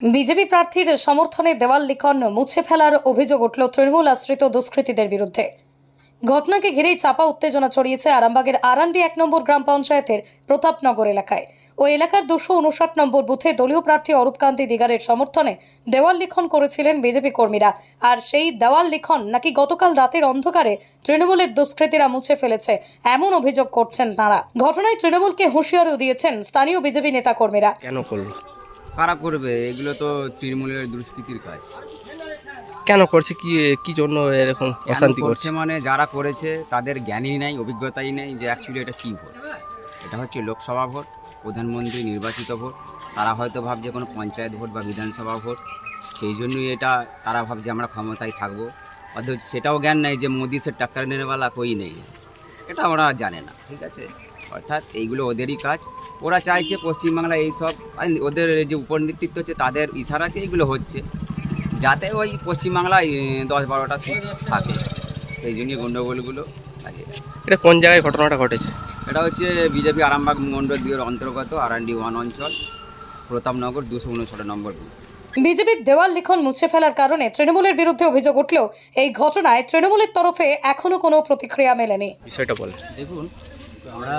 BJP প্রার্থীর সমর্থনে দেওয়াল লিখন মুছে ফেলার অভিযোগ উঠল তৃণমূল আশ্রিত দুষ্কৃতীদের বিরুদ্ধে। ঘটনাকে ঘিরেই চাপা উত্তেজনা ছড়িয়েছে আরামবাগের আরান্ডি এক নম্বর গ্রাম পঞ্চায়েতের প্রতাপনগর এলাকায়। ওই এলাকার দুশো উনষাট নম্বর বুথে দলীয় প্রার্থী অরূপকান্তি দিগারের সমর্থনে দেওয়াল লিখন করেছিলেন বিজেপি কর্মীরা। আর সেই দেওয়াল লিখন নাকি গতকাল রাতের অন্ধকারে তৃণমূলের দুষ্কৃতীরা মুছে ফেলেছে, এমন অভিযোগ করছেন তাঁরা। ঘটনায় তৃণমূলকে হুঁশিয়ারিও দিয়েছেন স্থানীয় বিজেপি নেতাকর্মীরা। কেন করল? কারা করবে? এগুলো তো তৃণমূলের দুষ্কৃতির কাজ। কেন করছে? কি কি জন্য এরকম অশান্তি করছে মানে যারা করেছে তাদের জ্ঞানই নেই অভিজ্ঞতাই নেই যে অ্যাকচুয়ালি এটা কী ভোট? এটা হচ্ছে লোকসভা ভোট প্রধানমন্ত্রী নির্বাচিত ভোট। তারা হয়তো ভাবছে কোনো পঞ্চায়েত ভোট বা বিধানসভা ভোট। সেই জন্যই এটা তারা ভাবছে আমরা ক্ষমতায় থাকব। অথচ সেটাও জ্ঞান নেই যে মোদি সে টাক্কর নেওয়ালা কই নেই? এটা ওরা জানে না ঠিক আছে? অর্থাৎ এইগুলো ওদেরই কাজ। ওরা চাইছে পশ্চিমবাংলায় এইসব ওদের যে উপর নেতৃত্ব হচ্ছে তাদের ইশারাতে এইগুলো হচ্ছে। যাতে ওই পশ্চিমবাংলায় দশ বারোটা সিট থাকে। সেই জন্যই গণ্ডগোলগুলো এটা কোন জায়গায় ঘটনাটা ঘটেছে? এটা হচ্ছে বিজেপি আরামবাগ মণ্ডল দুয়ের অন্তর্গত আরান্ডি ওয়ান অঞ্চল প্রতাপনগর দুশো উনষাট নম্বর বিজেপির দেওয়াল লিখন মুছে ফেলার কারণে তৃণমূলের বিরুদ্ধে অভিযোগ উঠলেও এই ঘটনায় তৃণমূলের তরফে এখনও কোনো প্রতিক্রিয়া মেলেনি। বিষয়টা বলে দেখুন আমরা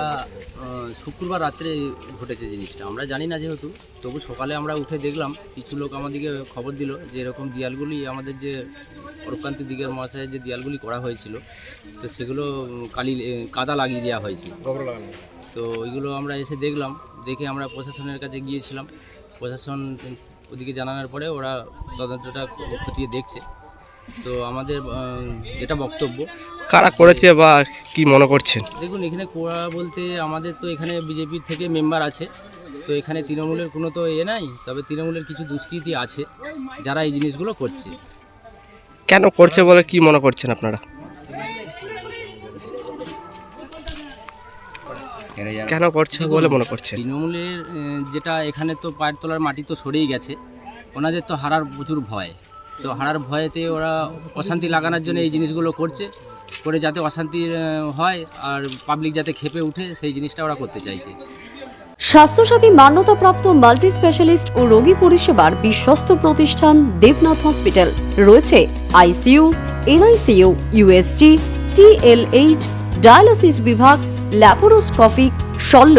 শুক্রবার রাত্রে ঘটেছে জিনিসটা। আমরা জানি না যেহেতু তবু সকালে আমরা উঠে দেখলাম কিছু লোক আমাদেরকে খবর দিল যে এরকম দেয়ালগুলি আমাদের যে অরূপকান্তি দিকের মহাশয়ের যে দেয়ালগুলি করা হয়েছিল তো সেগুলো কালি কাদা লাগিয়ে দেওয়া হয়েছে। তো ওইগুলো আমরা এসে দেখলাম দেখে আমরা প্রশাসনের কাছে গিয়েছিলাম। প্রশাসন ওদিকে জানানোর পরে ওরা তদন্তটা খতিয়ে দেখছে। তো আমাদের যেটা বক্তব্য কারা করেছে বা কি মনে করছেন? দেখুন এখানে কোড়া বলতে আমাদের তো এখানে বিজেপির থেকে মেম্বার আছে। তো এখানে তৃণমূলের কোনো তো এ নাই তবে তৃণমূলের কিছু দুষ্কৃতি আছে যারা এই জিনিসগুলো করছে। কেন করছে বলে কি মনে করছেন আপনারা? কেন করছে বলে মনে করছেন? তৃণমূলের যেটা এখানে তো পায়ের তলার মাটি তো সরেই গেছে ওনাদের তো হারার প্রচুর ভয়। তো হারার ভয়েতে ওরা অশান্তি লাগানোর জন্য এই জিনিসগুলো করছে। করে যাতে অশান্তি হয় আর পাবলিক যাতে খেপে উঠে, সেই জিনিসটা ওরা করতে চাইছে। স্বাস্থ্যসাথী মান্যতাপ্রাপ্ত মাল্টি স্পেশালিস্ট ও রোগী পরিষেবার বিশ্বস্ত প্রতিষ্ঠান দেবনাথ হসপিটাল। রয়েছে ICU, NICU USG TLH dialysis বিভাগ, ল্যাপোরোস্কোপিক, শল্য।